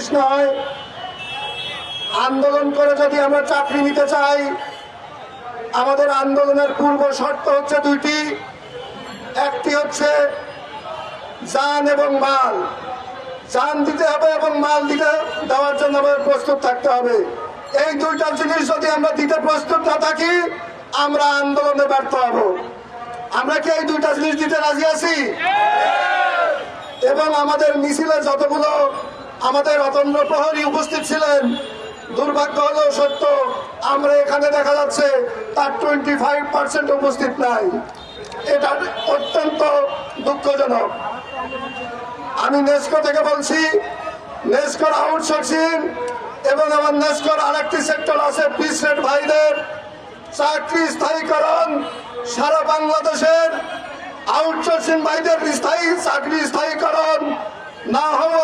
জিনিস নয়। আন্দোলন করে যদি আমরা চাকরি নিতে চাই, আমাদের আন্দোলনের পূর্ব শর্ত হচ্ছে দুইটি। একটি হচ্ছে যান এবং মাল। যান দিতে হবে এবং মাল দিতে দেওয়ার জন্য আমাদের প্রস্তুত থাকতে হবে। এই দুইটা জিনিস যদি আমরা দিতে প্রস্তুত না থাকি, আমরা আন্দোলনে ব্যর্থ হব। আমরা কি এই দুইটা জিনিস দিতে রাজি আছি? এবং আমাদের মিছিলে যতগুলো আমাদের অতন্য প্রহরী উপস্থিত ছিলেন। দুর্ভাগ্য হলেও সত্য, আমরা এখানে দেখা যাচ্ছে তার টোয়েন্টি ফাইভ পার্সেন্ট উপস্থিত নাই। এটা অত্যন্ত দুঃখজনক। আমি নেস্কো থেকে বলছি, নেস্কোর আউটসোর্সিং এবং আমার নেস্কোর আরেকটি সেক্টর আছে পিসেট ভাইদের। চাকরি স্থায়ীকরণ, সারা বাংলাদেশের আউটসোর্সিং ভাইদের স্থায়ী চাকরি স্থায়ীকরণ না হওয়া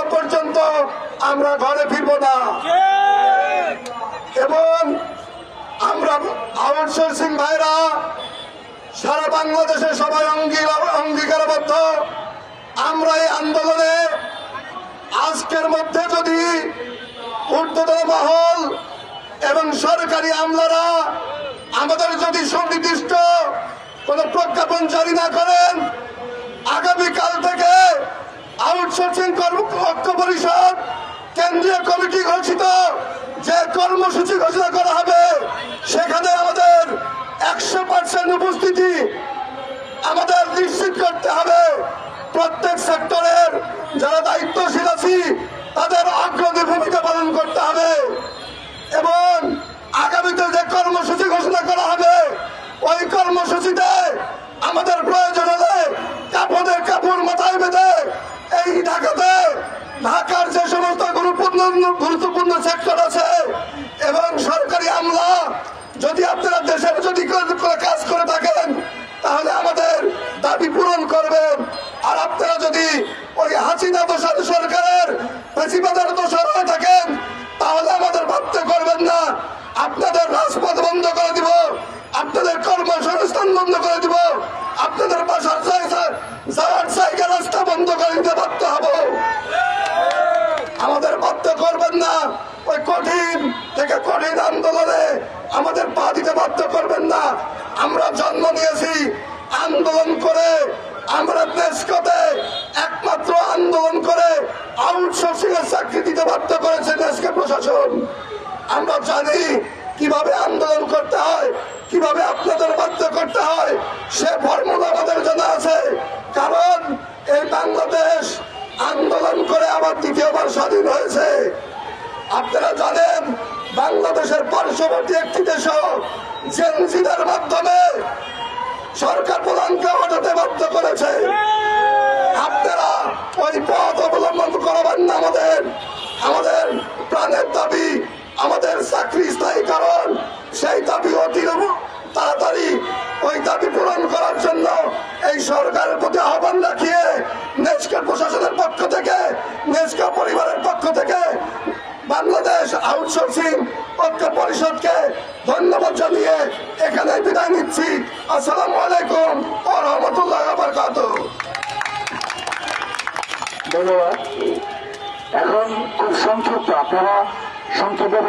আমরা ঘরে ফিরব না। এবং আমরা আউটসোর্সিং ভাইরা সারা বাংলাদেশে সবাই অঙ্গী- অঙ্গীকারবদ্ধ। আমরা এই আন্দোলনে আজকের মধ্যে যদি ঊর্ধ্বতন মহল এবং সরকারি আমলারা আমাদের যদি সুনির্দিষ্ট কোন প্রজ্ঞাপন জারি না করেন আগামীকাল থেকে আউটসোর্সিং কর্ম পরিষদ কেন্দ্রীয় কমিটি ঘোষিত, যে কর্মসূচি ঘোষণা করা হবে, সেখানে আমাদের একশো পার্সেন্ট উপস্থিতি আমাদের নিশ্চিত করতে হবে। প্রত্যেক সেক্টরের যারা দায়িত্বশীল আছি, তাদের অগ্রণী ভূমিকা পালন করতে হবে এবং আগামীতে যে কর্মসূচি ঘোষণা করা হবে, ওই কর্মসূচিতে গুরুত্বপূর্ণ গুরুত্বপূর্ণ সেক্টর আছে। এবং সরকারি আমলা, যদি আপনারা দেশের যদি কাজ করে থাকেন, তাহলে আমাদের দাবি পূরণ করবেন। আর আপনারা যদি ওই হাসিনা দোষার সরকারের বেশিবাদের দোষর হয়ে থাকেন, তাহলে আমাদের ভাবতে করবেন না। আপনাদের রাজপথ বন্ধ করে দিব। আপনাদের কর্মসংস্থান না ওই কঠিন থেকে কঠিন আন্দোলনে আমাদের পা দিতে বাধ্য করবেন না। আমরা জন্ম নিয়েছি আন্দোলন করে, আমরা দেশকতে একমাত্র আন্দোলন করে আউটসোর্সিং এর চাকরি দিতে বাধ্য করেছে দেশকে প্রশাসন। আমরা জানি কীভাবে আন্দোলন করতে হয়, কীভাবে আপনাদের বাধ্য করতে হয়, সে ফর্মুলা আমাদের জানা আছে। কারণ এই বাংলাদেশ আন্দোলন করে আবার দ্বিতীয়বার স্বাধীন হয়েছে। আপনারা জানেন, বাংলাদেশের পার্শ্ববর্তী একটি দেশ জেনজিদের মাধ্যমে সরকার প্রধানকে হঠাতে বাধ্য করেছে। আপনারা ওই পথ অবলম্বন করবেন না আমাদের আমাদের প্রাণের দাবি, আমাদের চাকরি আউটসোর্সিং পক্ষ পরিষদকে ধন্যবাদ জানিয়ে এখানে বিদায় নিচ্ছি। আসসালামু আলাইকুম ও রহমতুল্লাহ বারকাত। ধন্যবাদ। এখন খুব সংক্ষিপ্ত, আপনারা সংক্ষেপে